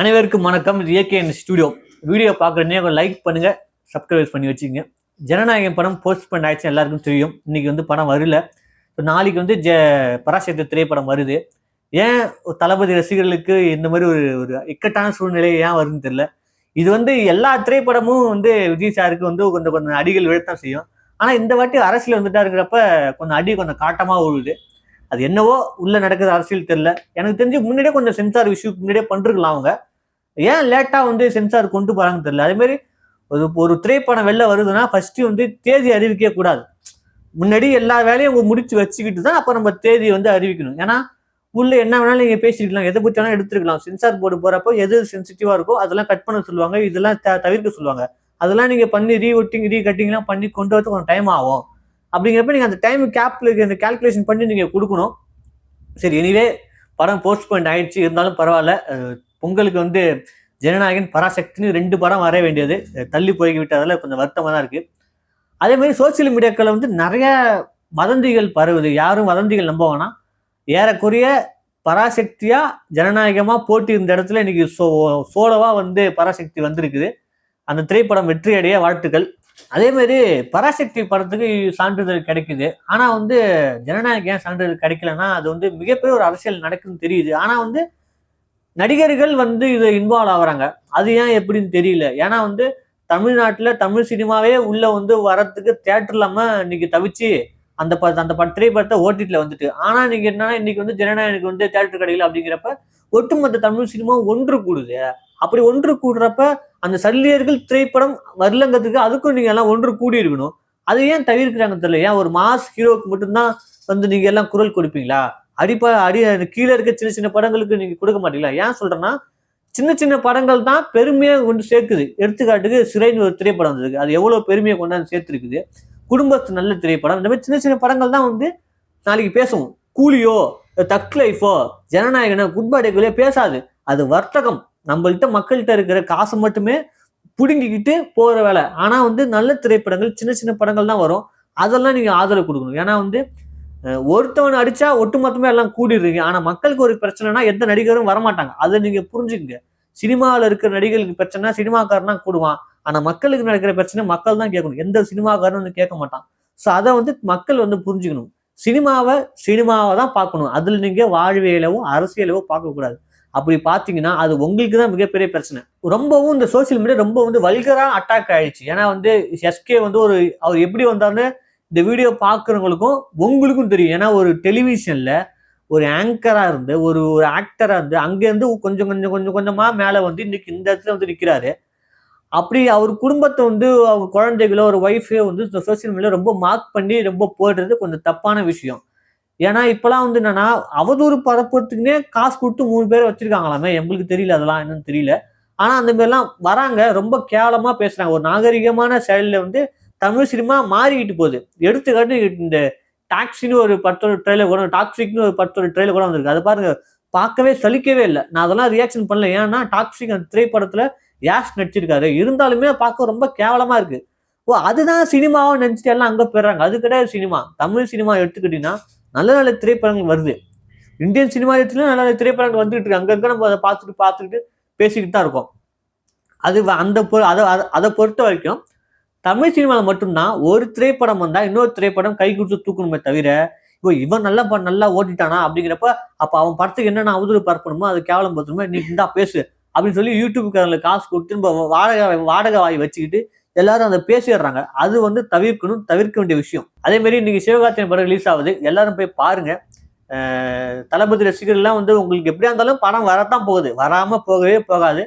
அனைவருக்கும் வணக்கம். AK studio video பார்க்குறேன்னே லைக் பண்ணுங்க சப்ஸ்கிரைப் பண்ணி வச்சுக்கோங்க. ஜனநாயகம் படம் போஸ்ட் பண்ண ஆயிடுச்சு எல்லாருக்கும் தெரியும். இன்னைக்கு வந்து படம் வரல. இப்போ நாளைக்கு வந்து ஜ பராசக்தி திரைப்படம் வருது. ஏன் தளபதி ரசிகர்களுக்கு இந்த மாதிரி ஒரு ஒரு இக்கட்டான சூழ்நிலை ஏன் வருதுன்னு தெரியல. இது வந்து எல்லா திரைப்படமும் வந்து விஜய் சாருக்கு வந்து கொஞ்சம் கொஞ்சம் அடிகள் விழத்தான் செய்யும். ஆனால் இந்த வாட்டி அரசியல் வந்துட்டா இருக்கிறப்ப கொஞ்சம் அடி கொஞ்சம் காட்டமாக விழுது அது என்னவோ உள்ள நடக்குது அரசியல் தெரியல. எனக்கு தெரிஞ்சு முன்னாடியே கொஞ்சம் சென்சார் இஷ்யூ முன்னாடியே பண்ணிருக்கலாம் அவங்க. ஏன் லேட்டா வந்து சென்சார் கொண்டு போறாங்கன்னு தெரியல. அதே மாதிரி ஒரு ஒரு திரைப்படம் வெளில வருதுன்னா ஃபர்ஸ்ட் வந்து தேதி அறிவிக்க கூடாது. முன்னாடி எல்லா வேலையும் அவங்க முடிச்சு வச்சுக்கிட்டு தான் அப்போ நம்ம தேதி வந்து அறிவிக்கணும். ஏன்னா உள்ள என்ன வேணாலும் நீங்க பேசிக்கலாம் எதை பத்தி வேணாலும் எடுத்துருக்கலாம். சென்சார் போர்டு போறப்போ எது சென்சிட்டிவா இருக்கோ அதெல்லாம் கட் பண்ண சொல்லுவாங்க. இதெல்லாம் த- தவிர்க்க சொல்லுவாங்க. அதெல்லாம் நீங்க பண்ணி ரீ ஒட்டிங் ரீ கட்டிங்லாம் பண்ணி கொண்டு வரது கொஞ்சம் டைம் ஆகும். அப்படிங்கிறப்ப நீங்கள் அந்த டைம் கேப்பில் அந்த கால்குலேஷன் பண்ணி நீங்கள் கொடுக்கணும். சரி எனிவே படம் போஸ்ட் பாயிண்ட் ஆயிடுச்சு. இருந்தாலும் பரவாயில்ல. பொங்கலுக்கு வந்து ஜனநாயகன் பராசக்தின்னு ரெண்டு படம் வர வேண்டியது. தள்ளி போய் விட்டதால கொஞ்சம் வருத்தமாக தான் இருக்குது அதே மாதிரி சோசியல் மீடியாக்களில் வந்து நிறைய வதந்திகள் பரவுது. யாரும் வதந்திகள் நம்ப வேணாம். ஏறக்குறைய பராசக்தியாக ஜனநாயகமாக போட்டி இருந்த இடத்துல இன்னைக்கு சோ சோலவா வந்து பராசக்தி வந்திருக்குது. அந்த திரைப்படம் வெற்றி அடைய வாழ்த்துக்கள். அதே மாதிரி பராசக்தி படத்துக்கு சான்றிதழ் கிடைக்குது. ஆனா வந்து ஜனநாயகம் ஏன் சான்றிதழ் கிடைக்கலன்னா அது வந்து மிகப்பெரிய ஒரு அரசியல் நடக்குன்னு தெரியுது. ஆனா வந்து நடிகர்கள் வந்து இது இன்வால்வ் ஆகுறாங்க. அது ஏன் எப்படின்னு தெரியல. ஏன்னா வந்து தமிழ்நாட்டில் தமிழ் சினிமாவே உள்ளே வந்து வரத்துக்கு தேட்டர் இல்லாமல் இன்னைக்கு தவிச்சு அந்த ப அந்த பட திரைப்படத்தை ஓட்டிட்டில் வந்துட்டு. ஆனால் நீங்கள் என்னன்னா இன்னைக்கு வந்து ஜனநாயகனுக்கு வந்து தேட்டர் கிடைக்கல அப்படிங்கிறப்ப ஒட்டுமொத்த தமிழ் சினிமா ஒன்று கூடுது. அப்படி ஒன்று கூடுறப்ப அந்த சல்லியர்கள் திரைப்படம் வரலங்கிறதுக்கு அதுக்கும் நீங்க எல்லாம் ஒன்று கூடி இருக்கணும் அது ஏன் தவிர்க்கிறாங்க தெரியல. ஏன் ஒரு மாஸ் ஹீரோக்கு மட்டும்தான் வந்து நீங்க எல்லாம் குரல் கொடுப்பீங்களா? அடிப்ப அடி கீழே இருக்க சின்ன சின்ன படங்களுக்கு நீங்க கொடுக்க மாட்டீங்களா? ஏன் சொல்றேன்னா சின்ன சின்ன படங்கள் தான் பெருமையை கொண்டு சேர்க்குது. எடுத்துக்காட்டுக்கு சிறைன்னு ஒரு திரைப்படம் வந்திருக்கு. அது எவ்வளோ பெருமையை கொண்டாந்து சேர்த்துருக்குது. குடும்பத்து நல்ல திரைப்படம். இந்த மாதிரி சின்ன சின்ன படங்கள் தான் வந்து நாளைக்கு பேசுவோம். கூலியோ தக் லைஃபோ ஜனநாயகனோ குட் பர்த்டேக்குள்ளே பேசாது. அது வர்த்தகம். நம்மள்கிட்ட மக்கள்கிட்ட இருக்கிற காசு மட்டுமே புடுங்கிக்கிட்டு போகிற வேலை. ஆனால் வந்து நல்ல திரைப்படங்கள் சின்ன சின்ன படங்கள் தான் வரும். அதெல்லாம் நீங்க ஆதரவு கொடுக்கணும். ஏன்னா வந்து ஒருத்தவன் அடிச்சா ஒட்டுமொத்தமே எல்லாம் கூடிடுறீங்க. ஆனால் மக்களுக்கு ஒரு பிரச்சனைனா எந்த நடிகரும் வரமாட்டாங்க. அதை நீங்க புரிஞ்சுக்கங்க. சினிமாவில் இருக்கிற நடிகர்களுக்கு பிரச்சனை சினிமாக்காரனா கூடுவான். ஆனால் மக்களுக்கு நடக்கிற பிரச்சனை மக்கள் தான் கேட்கணும். எந்த சினிமாக்காரனும் வந்து கேட்க மாட்டான். ஸோ அதை வந்து மக்கள் வந்து புரிஞ்சுக்கணும். சினிமாவை சினிமாவை தான் பார்க்கணும். அதில் நீங்கள் வாழ்வியலவோ அரசியலவோ பார்க்கக்கூடாது. அப்படி பார்த்தீங்கன்னா அது உங்களுக்கு தான் மிகப்பெரிய பிரச்சனை. ரொம்பவும் இந்த சோஷியல் மீடியா ரொம்ப வந்து வல்கராக அட்டாக் ஆயிடுச்சு. ஏன்னா வந்து எஸ்கே வந்து ஒரு அவர் எப்படி வந்தாருன்னு இந்த வீடியோ பார்க்குறவங்களுக்கும் உங்களுக்கும் தெரியும். ஏன்னா ஒரு டெலிவிஷனில் ஒரு ஆங்கராக இருந்து ஒரு ஒரு ஆக்டராக இருந்து அங்கேருந்து கொஞ்சம் கொஞ்சம் கொஞ்சம் கொஞ்சமாக மேலே வந்து இன்னைக்கு இந்த இடத்துல வந்து நிற்கிறாரு அப்படி அவர் குடும்பத்தை வந்து அவங்க குழந்தைகளோ ஒரு ஒய்ஃபையோ வந்து சோசியல் சோஷியல் மீடியா ரொம்ப மார்க் பண்ணி ரொம்ப போடுறது கொஞ்சம் தப்பான விஷயம். ஏன்னா இப்பெல்லாம் வந்து என்னன்னா அவதூறு பரப்புறதுக்குன்னே காசு கொடுத்து மூணு பேர் வச்சிருக்காங்களாமே. எங்களுக்கு தெரியல அதெல்லாம் என்னன்னு தெரியல. ஆனா அந்த மாதிரிலாம் வராங்க. ரொம்ப கேவலமா பேசுறாங்க. ஒரு நாகரிகமான செயலில் வந்து தமிழ் சினிமா மாறிக்கிட்டு போகுது. எடுத்துக்காட்டு இந்த டாக்ஸின்னு ஒரு படத்தோட ட்ரெயிலர் கூட டாக்ஸிக்னு ஒரு படத்தோட ட்ரெயிலர் கூட வந்திருக்கு. அதை பாருங்க பார்க்கவே சலிக்கவே இல்லை. நான் அதெல்லாம் ரியாக்ஷன் பண்ணல. ஏன்னா டாக்ஸிக் அந்த திரைப்படத்துல யாஷ் நடிச்சிருக்காரு. இருந்தாலுமே பார்க்க ரொம்ப கேவலமா இருக்கு. ஓ அதுதான் சினிமாவை நினச்சிட்டு எல்லாம் அங்கே போயிடுறாங்க. அது கிடையாது சினிமா. தமிழ் சினிமா எடுத்துக்கிட்டீங்கன்னா நல்ல நல்ல திரைப்படங்கள் வருது. இந்தியன் சினிமா எடுத்துலையும் நல்ல நல்ல திரைப்படங்கள் வந்துகிட்டு இருக்கு. அங்கங்கே நம்ம அதை பார்த்துட்டு பார்த்துக்கிட்டு பேசிக்கிட்டு தான் இருக்கோம். அது அந்த பொ- அதை அதை- அதை பொறுத்த வரைக்கும் தமிழ் சினிமாவில் மட்டும்தான் ஒரு திரைப்படம் வந்தால் இன்னொரு திரைப்படம் கை கொடுத்து தூக்கணுமே தவிர இப்போ இவன் நல்லா ப- நல்லா ஓட்டிட்டானா அப்படிங்கிறப்ப அப்போ அவன் படத்துக்கு என்னென்ன அவதூறு பரப்பணுமோ அது கேவலம் பத்துமோ நீ இந்தா பேசு அப்படின்னு சொல்லி யூடியூப்காரங்களுக்கு காசு கொடுத்து நம்ம வாடகை வாடகை வாய் வச்சுக்கிட்டு எல்லாரும் அதை பேசிடுறாங்க. அது வந்து தவிர்க்கணும் தவிர்க்க வேண்டிய விஷயம். அதே மாதிரி இன்னைக்கு சிவகார்த்திகேயன் படம் ரிலீஸ் ஆகுது. எல்லாரும் போய் பாருங்க. தளபதி ரசிகர்கள்லாம் வந்து உங்களுக்கு எப்படியா இருந்தாலும் படம் வரத்தான் போகுது. வராம போகவே போகாது.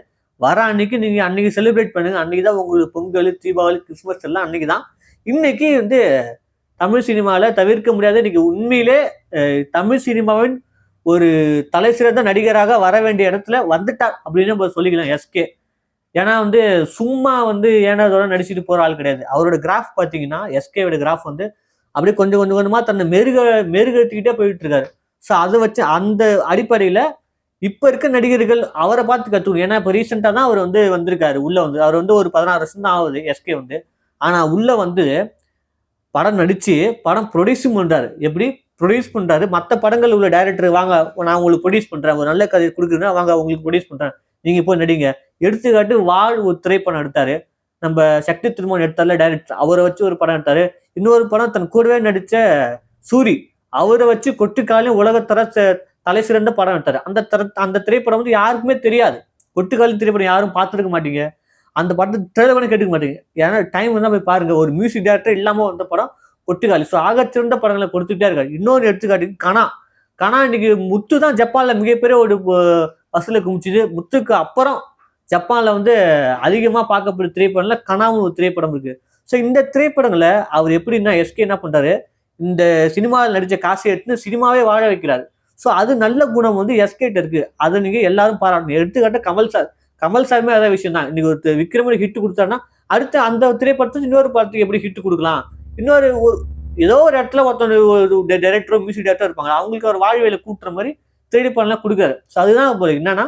வர அன்னைக்கு நீங்க அன்னைக்கு செலிப்ரேட் பண்ணுங்க. அன்னைக்கு தான் உங்களுக்கு பொங்கல் தீபாவளி கிறிஸ்மஸ் எல்லாம் அன்னைக்கு தான். இன்னைக்கு வந்து தமிழ் சினிமாவில் தவிர்க்க முடியாத இன்னைக்கு உண்மையிலே தமிழ் சினிமாவின் ஒரு தலை சிறந்த நடிகராக வர வேண்டிய இடத்துல வந்துட்டார் அப்படின்னு நம்ம சொல்லிக்கலாம். எஸ்கே ஏன்னா வந்து சும்மா வந்து ஏனதோட நடிச்சுட்டு போகிற ஆள் கிடையாது. அவரோட கிராஃப் பார்த்தீங்கன்னா எஸ்கேவோட கிராஃப் வந்து அப்படியே கொஞ்சம் கொஞ்சம் கொஞ்சமாக தன்னை மெருக மெருகெடுத்துக்கிட்டே போயிட்டு இருக்காரு. ஸோ அதை வச்சு அந்த அடிப்படையில் இப்போ இருக்க நடிகர்கள் அவரை பார்த்து கற்றுக்கணும் ஏன்னா இப்போ ரீசெண்டாக தான் அவர் வந்து வந்திருக்காரு. உள்ளே வந்து அவர் வந்து ஒரு பதினாறு வருஷம் தான் ஆகுது எஸ்கே வந்து. ஆனால் உள்ளே வந்து படம் நடித்து படம் ப்ரொடியூஸும் பண்ணுறாரு எப்படி? ப்ரொடியூஸ் பண்ணுறாரு மற்ற படங்கள் உள்ள டைரக்டர் வாங்க நான் உங்களுக்கு ப்ரொடியூஸ் பண்ணுறேன் ஒரு நல்ல கதை கொடுக்குறேன்னா வாங்க உங்களுக்கு ப்ரொடியூஸ் பண்ணுறேன் நீங்க போய் நடிங்க. எடுத்துக்காட்டு வாழ் ஒரு திரைப்படம் எடுத்தாரு. நம்ம சக்தி திருமணம் எடுத்தார்ல டைரக்டர் அவரை வச்சு ஒரு படம் எடுத்தாரு. இன்னொரு படம் தன் கூடவே நடிச்ச சூரி அவரை வச்சு கொட்டுக்காலையும் உலகத்தர தலை சிறந்த படம் எடுத்தாரு. அந்த தர அந்த திரைப்படம் வந்து யாருக்குமே தெரியாது. கொட்டுக்காலி திரைப்படம் யாரும் பார்த்துருக்க மாட்டீங்க. அந்த படத்தை ட்ரெயிலர் பண்ணி கேட்டுக்க மாட்டீங்க. ஏன்னா டைம் வந்து போய் பாருங்க. ஒரு மியூசிக் டேரக்டர் இல்லாம வந்த படம் கொட்டுக்காலி. ஸோ ஆகச்சிறந்த படங்களை கொடுத்துட்டே இருக்காரு. இன்னொரு எடுத்துக்காட்டு கனா. கனா இன்னைக்கு முத்து தான் ஜப்பானில் மிகப்பெரிய ஒரு வசூலை குமிச்சுது முத்துக்கு அப்புறம் ஜப்பான்ல வந்து அதிகமா பார்க்கப்படுற திரைப்படம்ல கனாவும் ஒரு திரைப்படம் இருக்கு. ஸோ இந்த திரைப்படங்களை அவர் எப்படின்னா எஸ்கே என்ன பண்ணுறாரு இந்த சினிமாவில் நடித்த காசை எடுத்து சினிமாவே வாழ வைக்கிறார். ஸோ அது நல்ல குணம் வந்து எஸ்கேட் இருக்கு. அதை நீங்க எல்லாரும் பாராட்டணும். எடுத்துக்காட்ட கமல் சார். கமல் சாருமே அதே விஷயம் தான் இன்னைக்கு ஒரு விக்ரமணி ஹிட் கொடுத்தாருன்னா அடுத்து அந்த திரைப்படத்துக்கு இன்னொரு படத்துக்கு எப்படி ஹிட் கொடுக்கலாம்? இன்னொரு ஒரு ஏதோ ஒரு இடத்துல ஒருத்தர் டைரக்டரோ மியூசிக் டைரக்டர் இருப்பாங்க. அவங்களுக்கு ஒரு வாழ்வியலை கூட்டுற மாதிரி திரைப்படம்லாம் கொடுக்காரு ஸோ அதுதான் இப்போ என்னன்னா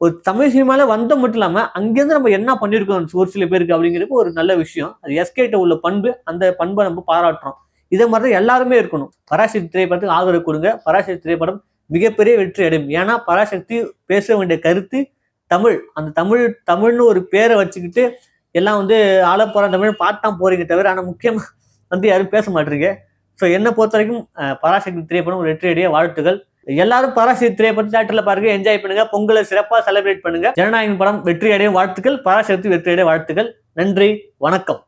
ஒரு தமிழ் சினிமாவில் வந்த மட்டும் இல்லாமல் அங்கேருந்து நம்ம என்ன பண்ணியிருக்கோம் ஒரு சில பேருக்கு அப்படிங்கிறப்ப ஒரு நல்ல விஷயம். அது எஸ்கேட்ட உள்ள பண்பு அந்த பண்பை நம்ம பாராட்டுறோம். இதே மாதிரி தான் எல்லாருமே இருக்கணும். பராசக்தி திரைப்படத்துக்கு ஆதரவு கொடுங்க. பராசக்தி திரைப்படம் மிகப்பெரிய வெற்றி அடையும். ஏன்னா பராசக்தி பேச வேண்டிய கருத்து தமிழ். அந்த தமிழ் தமிழ்னு ஒரு பேரை வச்சுக்கிட்டு எல்லாம் வந்து ஆள போகிற தமிழ் பாட்டான் போறீங்க தவிர ஆனால் முக்கியமாக வந்து யாரும் பேச மாட்டீங்க. ஸோ என்னை பொறுத்த வரைக்கும் பராசக்தி திரைப்படம் ஒரு வெற்றி அடைய வாழ்த்துக்கள். எல்லாரும் பராசக்தி திரைப்படம் தேட்டர்ல பாருங்க என்ஜாய் பண்ணுங்க பொங்கலை சிறப்பாக செலிப்ரேட் பண்ணுங்க. ஜனநாயகம் படம் வெற்றி அடைய வாழ்த்துக்கள். பராசக்தி வெற்றி அடைய வாழ்த்துக்கள். நன்றி வணக்கம்.